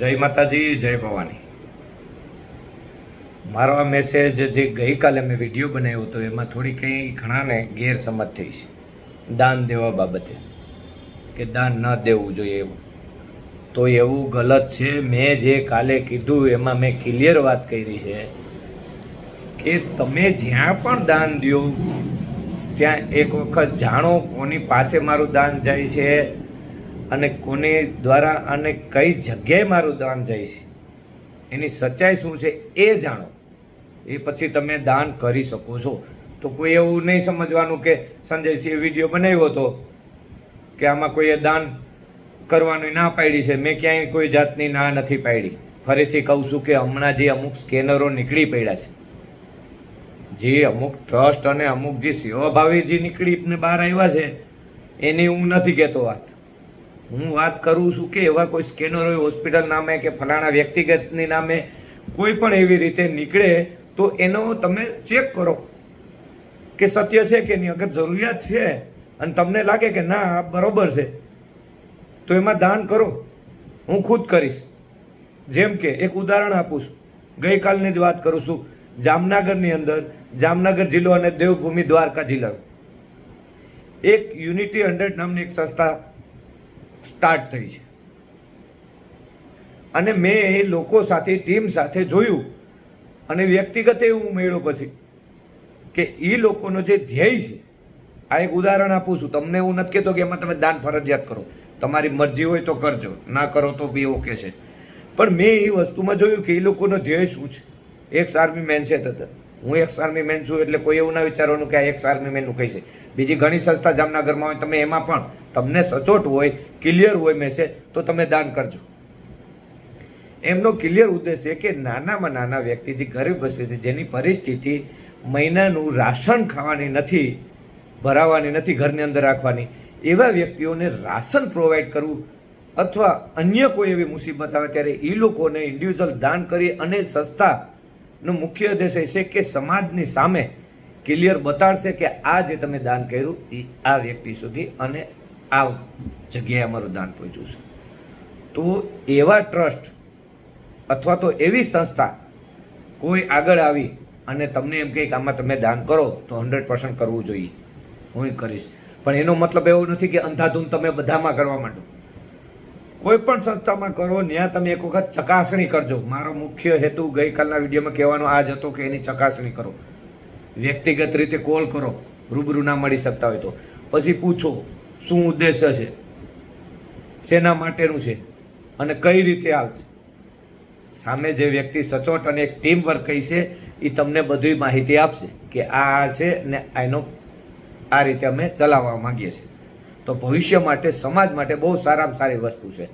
જય માતાજી, જય ભવાની. મારો આ મેસેજ જે ગઈકાલે મેં વીડિયો બનાવ્યો હતો, એમાં થોડી કંઈ ઘણાને ગેરસમજ થઈ છે. દાન દેવા બાબતે. કે દાન ન દેવું જોઈએ એવું. તો એવું ગલત છે. મેં જે કાલે કીધું, એમાં મેં ક્લિયર વાત કરી છે કે તમે જ્યાં પણ દાન દો ત્યાં એક વખત જાણો કોની પાસે મારું દાન જાય છે. અને કોને દ્વારા અને કઈ જગ્યાએ મારું દાન જાય છે? એની સચ્ચાઈ શું છે એ જાણો. એ પછી તમે દાન કરી શકો છો. તો કોઈ એવું નહીં સમજવાનું કે સંજયસિંહે વીડિયો બનાવ્યો હતો કે આમાં કોઈએ દાન કરવાની ના પાડી છે. મેં ક્યાંય કોઈ જાતની ના નથી પાડી. ફરીથી કહું છું કે હમણાં જે અમુક સ્કેનરો નીકળી પડ્યા છે. જે અમુક ટ્રસ્ટ અને અમુક જે સેવાભાવી જે નીકળીને બહાર આવ્યા છે, એની હું નથી કહેતો વાત. હું વાત કરું છું કે એવા કોઈ સ્કેનર હોય હોસ્પિટલ નામે કે ફલાણા વ્યક્તિગતની નામે કોઈ પણ એવી રીતે નીકળે, તો એનો તમે ચેક કરો કે સત્ય છે કે નહીં. અગર જરૂરિયાત છે અને તમને લાગે કે ના, આ બરોબર છે, તો એમાં દાન કરો. હું ખુદ કરીશ. જેમ કે એક ઉદાહરણ આપું છું. ગઈકાલની જ વાત કરું છું. જામનગરની અંદર, જામનગર જિલ્લો અને દેવભૂમિ દ્વારકા જિલ્લો એક યુનિટી હંડ્રેડ નામની એક સંસ્થા સ્ટાર્ટ થઈ છે. અને મેં એ લોકો સાથે, ટીમ સાથે જોયું અને વ્યક્તિગત હું મેળ્યો પછી કે એ લોકોનો જે ધ્યેય છે, આ એક ઉદાહરણ આપું છું. તમને હું નથી કહેતો કે એમાં તમે દાન ફરજિયાત કરો. તમારી મરજી હોય તો કરજો, ના કરો તો બી ઓકે છે. પણ મેં એ વસ્તુમાં જોયું કે એ લોકોનો ધ્યેય શું છે? એક આર્મી મેન છે તદ્દન. હું એક્સ આર્મી મેન છું એટલે કોઈ એવું ના વિચારવાનું કે આ એક્સ આર્મી મેનનું કહી છે. બીજી ઘણી સંસ્થા જામનગરમાં હોય, તમે એમાં પણ તમને સચોટ હોય ક્લિયર હોય મેસેજ તો તમે દાન કરજો. એમનો ક્લિયર ઉદ્દેશ છે કે નાનામાં નાના વ્યક્તિ, જે ગરીબ વસ્તી છે, જેની પરિસ્થિતિ મહિનાનું રાશન ખાવાની નથી, ભરાવાની નથી, ઘરની અંદર રાખવાની, એવા વ્યક્તિઓને રાશન પ્રોવાઈડ કરવું અથવા અન્ય કોઈ એવી મુસીબત આવે ત્યારે એ લોકોને ઇન્ડિવિજ્યુઅલ દાન કરી અને સંસ્થાનો મુખ્ય ઉદ્દેશ છે કે સમાજની સામે ક્લિયર બતાડશે કે આ જે તમે દાન કર્યું, એ આ વ્યક્તિ સુધી અને આ જગ્યાએ અમારું દાન પહોંચ્યું છે. તો એવા ટ્રસ્ટ અથવા તો એવી સંસ્થા કોઈ આગળ આવી અને તમને એમ કહે કે આમાં તમે દાન કરો, તો હંડ્રેડ પર્સન્ટ કરવું જોઈએ. હું કરીશ. પણ એનો મતલબ એવો નથી કે અંધાધૂન તમે બધામાં કરવા માંડો. કોઈ પણ સંસ્થામાં કરો ત્યાં તમે એક વખત ચકાસણી કરજો. મારો મુખ્ય હેતુ ગઈકાલના વિડીયોમાં કહેવાનો આ જ હતો કે એની ચકાસણી કરો. વ્યક્તિગત રીતે કોલ કરો. રૂબરૂ ના મળી શકતા હોય તો. પછી પૂછો, શું ઉદ્દેશ્ય છે? શેના માટેનું છે? અને કઈ રીતે હાલશે? સામે જે વ્યક્તિ સચોટ અને એક ટીમ વર્ક કહી છે એ તમને બધી માહિતી આપશે કે આ છે ને એનો આ રીતે અમે ચલાવવા માંગીએ છીએ. તો ભવિષ્ય માટે, સમાજ માટે બહુ સારામાં સારી વસ્તુ છે.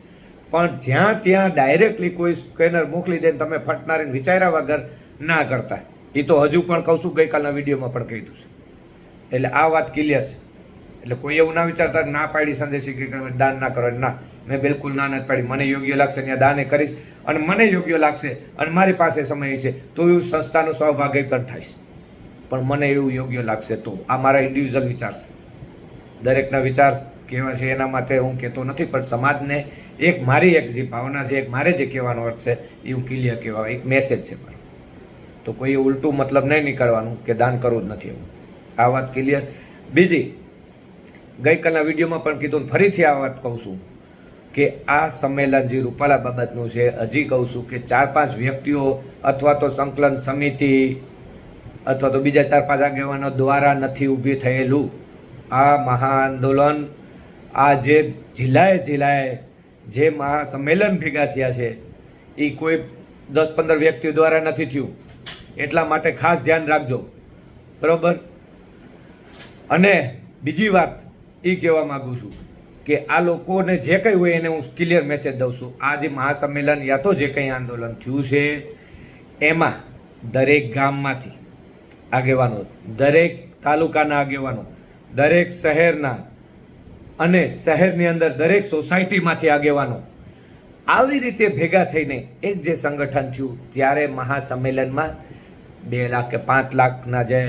પણ જ્યાં ત્યાં ડાયરેક્ટલી કોઈ સ્કેનર મોકલી દે તમે ફટનારીને વિચાર્યા વગર ના કરતા. એ તો હજુ પણ કહું છું, ગઈકાલના વિડીયોમાં પણ કીધું છે. એટલે આ વાત ક્લિયર છે. એટલે કોઈ એવું ના વિચારતા ના પાડી સંદેશી ક્રિકેટ દાન ના કરો. ના, મેં બિલકુલ ના નથી પાડી. મને યોગ્ય લાગશે ત્યાં દાને કરીશ. અને મને યોગ્ય લાગશે અને મારી પાસે સમય છે, તો એવું સંસ્થાનો સહભાગી પણ થઈશ. પણ મને એવું યોગ્ય લાગશે તો આ મારા ઇન્ડિવિજ્યુઅલ વિચાર છે. દરેકના વિચાર કેવા છે એના માટે હું કહેતો નથી, પણ સમાજને એક મારી એક જે ભાવના છે, એક મારે જે કહેવાનો અર્થ છે, એ હું ક્લિયર કહેવા એક મેસેજ છે મારો. તો કોઈ ઉલટું મતલબ નહીં નીકળવાનું કે દાન કરવું જ નથી એવું. આ વાત ક્લિયર બીજી, ગઈકાલના વિડીયોમાં પણ કીધું ફરીથી આ વાત કહું છું કે આ સંમેલન જે રૂપાલા બાબતનું છે, હજી કહું છું કે ચાર પાંચ વ્યક્તિઓ અથવા તો સંકલન સમિતિ અથવા તો બીજા ચાર પાંચ આગેવાનો દ્વારા નથી ઊભી થયેલું. આ મહાઆંદોલન આ જે જિલ્લાએ જિલ્લાએ જે મહાસંમેલન ભેગા થયા છે, એ કોઈ દસ પંદર વ્યક્તિઓ દ્વારા નથી થયું. એટલા માટે ખાસ ધ્યાન રાખજો. બરાબર? અને બીજી વાત એ કહેવા માગું છું કે આ લોકોને જે કંઈ હોય એને હું ક્લિયર મેસેજ દઉં છું. આ જે મહાસંમેલન યા તો જે કંઈ આંદોલન થયું છે, એમાં દરેક ગામમાંથી આગેવાનો, દરેક તાલુકાના આગેવાનો દરેક શહેરના અને શહેરની અંદર દરેક સોસાયટીમાંથી આગેવાનો આવી રીતે ભેગા થઈને એક જે સંગઠન થયું ત્યારે મહાસંમેલનમાં બે લાખ કે પાંચ લાખના જે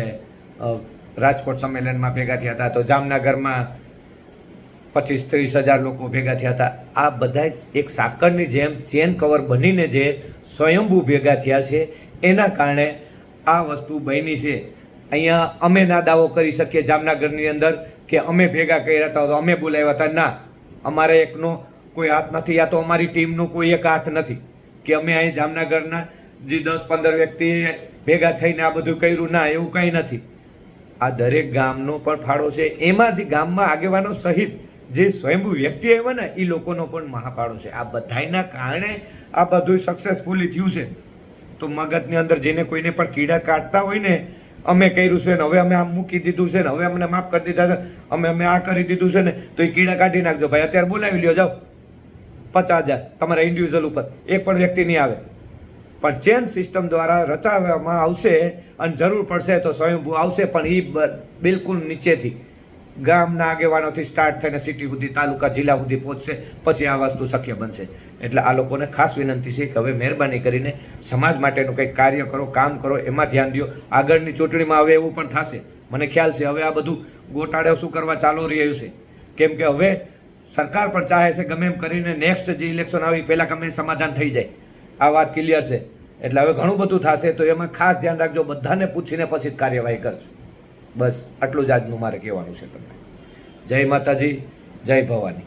રાજકોટ સંમેલનમાં ભેગા થયા હતા, તો જામનગરમાં પચીસ ત્રીસ હજાર લોકો ભેગા થયા હતા. આ બધા એક સાકરની જેમ ચેન કવર બનીને જે સ્વયંભૂ ભેગા થયા છે, એના કારણે આ વસ્તુ બની છે. અહીંયા અમે ના દાવો કરી શકીએ જામનગરની અંદર કે અમે ભેગા કર્યા હતા તો અમે બોલાવ્યા હતા. ના, અમારે એકનો કોઈ હાથ નથી, યા તો અમારી ટીમનો કોઈ એક હાથ નથી કે અમે અહીં જામનગરના જે દસ પંદર વ્યક્તિએ ભેગા થઈને આ બધું કર્યું. ના, એવું કંઈ નથી. આ દરેક ગામનો પણ ફાળો છે. એમાં જે ગામમાં આગેવાનો સહિત જે સ્વયંભૂ વ્યક્તિ આવ્યા ને એ લોકોનો પણ મહાફાળો છે. આ બધાયના કારણે આ બધું સક્સેસફુલી થયું છે. તો મગજની અંદર જેને કોઈને પણ કીડા કાઢતા હોય ને અમે કર્યું છે ને, હવે અમે આમ મૂકી દીધું છે ને, હવે અમને માફ કરી દીધા છે. અમે અમે આ કરી દીધું છે ને, તો એ કીડા કાઢી નાખજો ભાઈ. અત્યારે બોલાવી લ્યો, જાઓ. પચાસ હજાર, તમારા ઇન્ડિવિજ્યુઅલ ઉપર. એક પણ વ્યક્તિ નહીં આવે. પણ ચેન સિસ્ટમ દ્વારા રચાવવામાં આવશે અને જરૂર પડશે તો સ્વયંભૂ આવશે, પણ એ બિલકુલ નીચેથી. ગામના આગેવાનોથી સ્ટાર્ટ થઈને સિટી સુધી, તાલુકા, જિલ્લા સુધી પહોંચશે, પછી આ વસ્તુ શક્ય બનશે. એટલે આ લોકોને ખાસ વિનંતી છે કે હવે મહેરબાની કરીને સમાજ માટેનું કંઈક કાર્ય કરો, કામ કરો, એમાં ધ્યાન દો આગળની ચૂંટણીમાં હવે એવું પણ થશે. મને ખ્યાલ છે હવે આ બધું ગોટાળે શું કરવા ચાલુ રહ્યું છે. કેમ કે હવે સરકાર પણ ચાહે છે ગમે એમ કરીને નેક્સ્ટ જે ઇલેક્શન આવી પહેલાં ગમે સમાધાન થઈ જાય. આ વાત ક્લિયર છે. એટલે હવે ઘણું બધું થશે તો એમાં ખાસ ધ્યાન રાખજો, બધાને પૂછીને પછી જ કાર્યવાહી કરજો. બસ આટલું જ આજનું મારે કહેવાનું છે તમને. જય માતાજી જય ભવાની.